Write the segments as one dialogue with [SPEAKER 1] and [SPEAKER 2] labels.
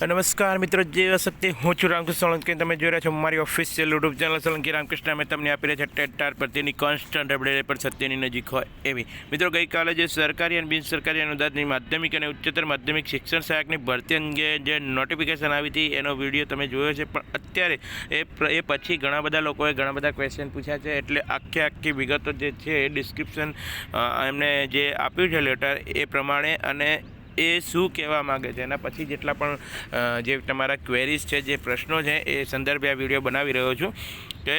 [SPEAKER 1] નમસ્કાર મિત્રો, જે શક્તિ હું છું રામકૃષ્ણ સોલંકી, તમે જોઈ રહ્યા છો મારી official YouTube channel Solanki Ramkrishna. અમે તમને આપી રહ્યા છે ટેટાર પ્રત્યેની કોન્સ્ટન્ટ અપડેટ પર સત્યની નજીક હોય એવી. મિત્રો, ગઈકાલે જે સરકારી અને બિન સરકારી અનુદાનની માધ્યમિક અને ઉચ્ચતર માધ્યમિક શિક્ષણ સહાયકની ભરતી અંગે જે નોટિફિકેશન આવી હતી, એનો વીડિયો તમે જોયો છે. પણ અત્યારે એ એ પછી ઘણા બધા લોકોએ ઘણા બધા ક્વેશ્ચન પૂછ્યા છે. એટલે આખી આખી વિગતો જે છે એ ડિસ્ક્રિપ્શન એમને જે આપ્યું છે લેટર એ પ્રમાણે અને એ શું કહેવા માગે છે? એના પછી જેટલા પણ જે તમારા ક્વેરીઝ છે, જે પ્રશ્નો છે, એ સંદર્ભે આ વીડિયો બનાવી રહ્યો છું કે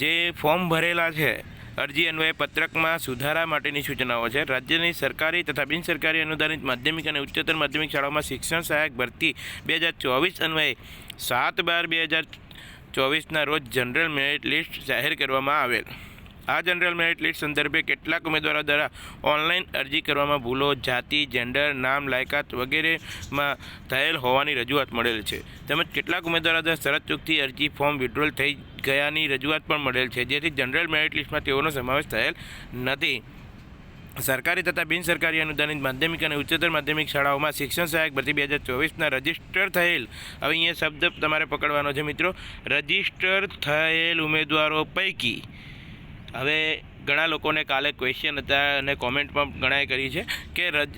[SPEAKER 1] જે ફોર્મ ભરેલા છે, અરજી અન્વયે પત્રકમાં સુધારા માટેની સૂચનાઓ છે. રાજ્યની સરકારી તથા બિન સરકારી અનુદાનિત માધ્યમિક અને ઉચ્ચતર માધ્યમિક શાળાઓમાં શિક્ષણ સહાયક ભરતી બે હજાર ચોવીસ અન્વયે સાત બાર બે હજાર ચોવીસના રોજ જનરલ મેરિટ લિસ્ટ જાહેર કરવામાં આવેલ. આ જનરલ મેરિટ લિસ્ટ સંદર્ભે કેટલાક ઉમેદવારો દ્વારા ઓનલાઈન અરજી કરવામાં ભૂલો, જાતિ, જેન્ડર, નામ, લાયકાત વગેરેમાં થયેલ હોવાની રજૂઆત મળેલ છે. તેમજ કેટલાક ઉમેદવારો દ્વારા શરત ચૂકથી અરજી ફોર્મ વિડ્રોલ થઈ ગયાની રજૂઆત પણ મળેલ છે. જેથી જનરલ મેરિટ લિસ્ટમાં તેઓનો સમાવેશ થયેલ નથી. સરકારી તથા બિન સરકારી અનુદાનિત માધ્યમિક અને ઉચ્ચતર માધ્યમિક શાળાઓમાં શિક્ષણ સહાયક ભરતી બે હજાર ચોવીસના રજિસ્ટર થયેલ. હવે અહીંયા શબ્દ તમારે પકડવાનો છે મિત્રો. રજિસ્ટર થયેલ ઉમેદવારો પૈકી હવે ઘણા લોકોને કાલે ક્વેશ્ચન હતા અને કોમેન્ટ પણ ઘણાએ કરી છે કે રજ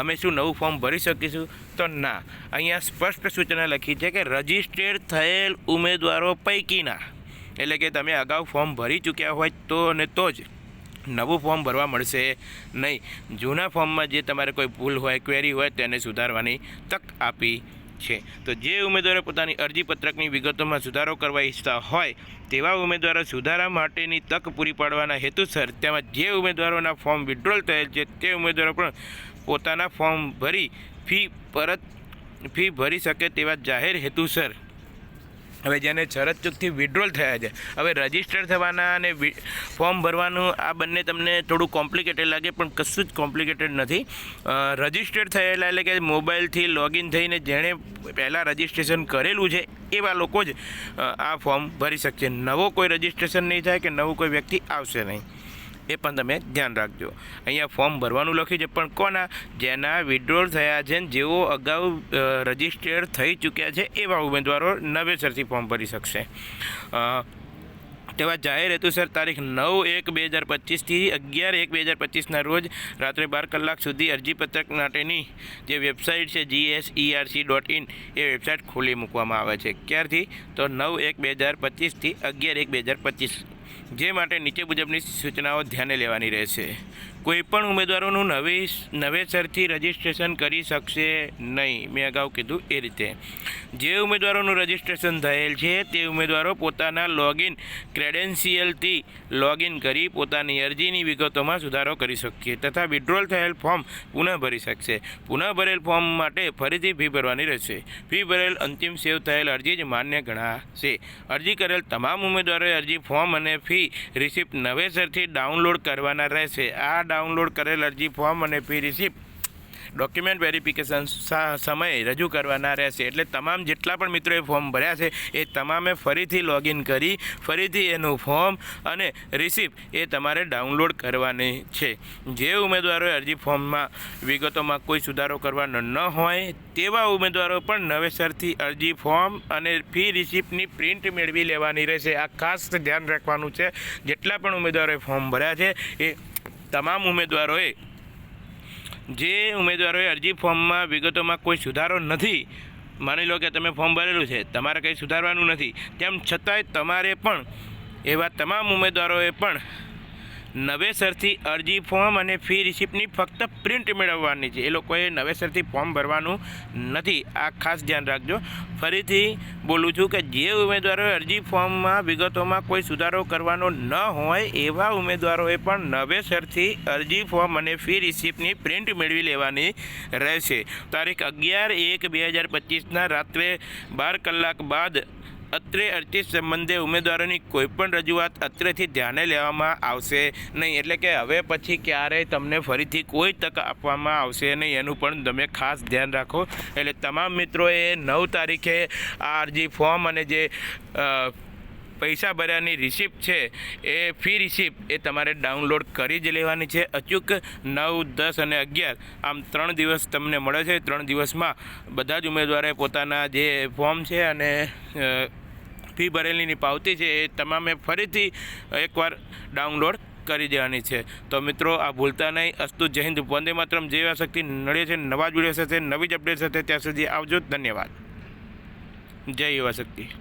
[SPEAKER 1] અમે શું નવું ફોર્મ ભરી શકીશું? તો ના. અહીંયા સ્પષ્ટ સૂચના લખી છે કે રજિસ્ટર્ડ થયેલ ઉમેદવારો પૈકીના. એટલે કે તમે અગાઉ ફોર્મ ભરી ચૂક્યા હોય તો અને તો જ નવું ફોર્મ ભરવા મળશે નહીં. જૂના ફોર્મમાં જે તમારે કોઈ ભૂલ હોય ક્વેરી હોય, તેને સુધારવાની તક આપી છે. તો જે ઉમેદવારો પોતાની અરજીપત્રકની વિગતોમાં સુધારો કરવા ઈચ્છતા હોય, તેવા ઉમેદવારો સુધારા માટેની તક પૂરી પાડવાના હેતુસર તેમજ જે ઉમેદવારોના ફોર્મ વિડ્રોલ થયેલ છે, તે ઉમેદવારો પણ પોતાના ફોર્મ ભરી ફી પરત, ફી ભરી શકે તેવા જાહેર હેતુસર હવે જેને શરત ચૂકથી વિડ્રોલ થયા છે. હવે રજિસ્ટર થવાના અને ફોર્મ ભરવાનું આ બંને તમને થોડું કોમ્પ્લિકેટેડ લાગે, પણ કશું જ કોમ્પ્લિકેટેડ નથી. રજિસ્ટર થયેલા એટલે કે મોબાઈલથી લોગિન થઈને જેણે પહેલાં રજિસ્ટ્રેશન કરેલું છે, એવા લોકો જ આ ફોર્મ ભરી શકશે. નવો કોઈ રજિસ્ટ્રેશન નહીં થાય કે નવું કોઈ વ્યક્તિ આવશે નહીં. એ પણ તમે ધ્યાન રાખજો. અહીંયા ફોર્મ ભરવાનું લખ્યું છે, પણ કોના? જેના વિડ્રોલ થયા છે જેઓ અગાઉ રજિસ્ટર્ડ થઈ ચૂક્યા છે, એવા ઉમેદવારો નવેસરથી ફોર્મ ભરી શકશે. તેવા જાહેર હેતુસર તારીખ નવ એક બે હજાર પચીસથી અગિયાર એક બે હજાર પચીસના રોજ રાત્રે બાર કલાક સુધી અરજીપત્રક માટેની જે વેબસાઇટ છે જીએસઈઆરસી ડોટ ઇન એ વેબસાઇટ ખોલી મૂકવામાં આવે છે. ક્યારથી? તો નવ એક બે હજાર પચીસથી અગિયાર એક બે હજાર પચીસ જે માટે નીચે મુજબની સૂચનાઓ ધ્યાને લેવાની રહેશે. કોઈપણ ઉમેદવારોનું નવી નવેસરથી રજિસ્ટ્રેશન કરી શકશે નહીં. મેં અગાઉ કીધું એ રીતે. જે ઉમેદવારોનું રજિસ્ટ્રેશન થયેલ છે, તે ઉમેદવારો પોતાના લોગિન ક્રેડેન્શિયલથી લોગિન કરી પોતાની અરજીની વિગતોમાં સુધારો કરી શકશે તથા વિડ્રોલ થયેલ ફોર્મ પુનઃ ભરી શકશે. પુનઃ ભરેલ ફોર્મ માટે ફરીથી ફી ભરવાની રહેશે. ફી ભરેલ અંતિમ સેવ થયેલ અરજી જ માન્ય ગણાશે. અરજી કરેલ તમામ ઉમેદવારોએ અરજી ફોર્મ અને ફી રિસિપ્ટ નવેસરથી ડાઉનલોડ કરવાના રહેશે. આ ડાઉનલોડ કરેલ અરજી ફોર્મ અને ફી રિસિપ્ટ ડોક્યુમેન્ટ વેરિફિકેશન સમયે રજૂ કરવાના રહેશે. એટલે તમામ જેટલા પણ મિત્રોએ ફોર્મ ભર્યા છે, એ તમામે ફરીથી લોગિન કરી, ફરીથી એનું ફોર્મ અને રિસિપ્ટ એ તમારે ડાઉનલોડ કરવાની છે. જે ઉમેદવારોએ અરજી ફોર્મમાં વિગતોમાં કોઈ સુધારો કરવાનો ન હોય, તેવા ઉમેદવારો પણ નવેસરથી અરજી ફોર્મ અને ફી રિસિપ્ટની પ્રિન્ટ મેળવી લેવાની રહેશે. આ ખાસ ધ્યાન રાખવાનું છે. જેટલા પણ ઉમેદવારોએ ફોર્મ ભર્યા છે, એ તમામ ઉમેદવારોએ જે ઉમેદવારોએ અરજી ફોર્મમાં વિગતોમાં કોઈ સુધારો નથી, માની લો કે તમે ફોર્મ ભરેલું છે, તમારે કંઈ સુધારવાનું નથી, તેમ છતાંય તમારે પણ એવા તમામ ઉમેદવારોએ પણ નવેસરથી અરજી ફોર્મ અને ફી રિસિપ્ટની ફક્ત પ્રિન્ટ મેળવવાની છે. એ લોકોએ નવેસરથી ફોર્મ ભરવાનું નથી. આ ખાસ ધ્યાન રાખજો. ફરીથી બોલું છું કે જે ઉમેદવારોએ અરજી ફોર્મમાં વિગતોમાં કોઈ સુધારો કરવાનો ન હોય, એવા ઉમેદવારોએ પણ નવેસરથી અરજી ફોર્મ અને ફી રિસિપ્ટની પ્રિન્ટ મેળવી લેવાની રહેશે. તારીખ અગિયાર એક બે હજાર પચીસના રાત્રે બાર કલાક બાદ અત્રે અરજી સંબંધે ઉમેદવારોની કોઈપણ રજૂઆત અત્રેથી ધ્યાને લેવામાં આવશે નહીં. એટલે કે હવે પછી ક્યારેય તમને ફરીથી કોઈ તક આપવામાં આવશે નહીં એનું પણ તમે ખાસ ધ્યાન રાખો. એટલે તમામ મિત્રોએ નવ તારીખે આ અરજી ફોર્મ અને જે પૈસા ભર્યાની રિસિપ્ટ છે એ ફી રિસિપ્ટ એ તમારે ડાઉનલોડ કરી જ લેવાની છે. અચૂક નવ, દસ અને અગિયાર આમ ત્રણ દિવસ તમને મળે છે. ત્રણ દિવસમાં બધા જ ઉમેદવારે પોતાના જે ફોર્મ છે અને ફી ભરેલીની પાવતી છે એ તમામે ફરીથી એકવાર ડાઉનલોડ કરી દેવાની છે. તો મિત્રો, આ ભૂલતા નહીં. અસ્તુ જય હિન્દ. વંદે માત્રમ. જય શક્તિ. નડે છે, નવા જ વીડિયો સાથે, નવી જ અપડેટ સાથે ત્યાં સુધી આવજો. ધન્યવાદ. જય યુવા શક્તિ.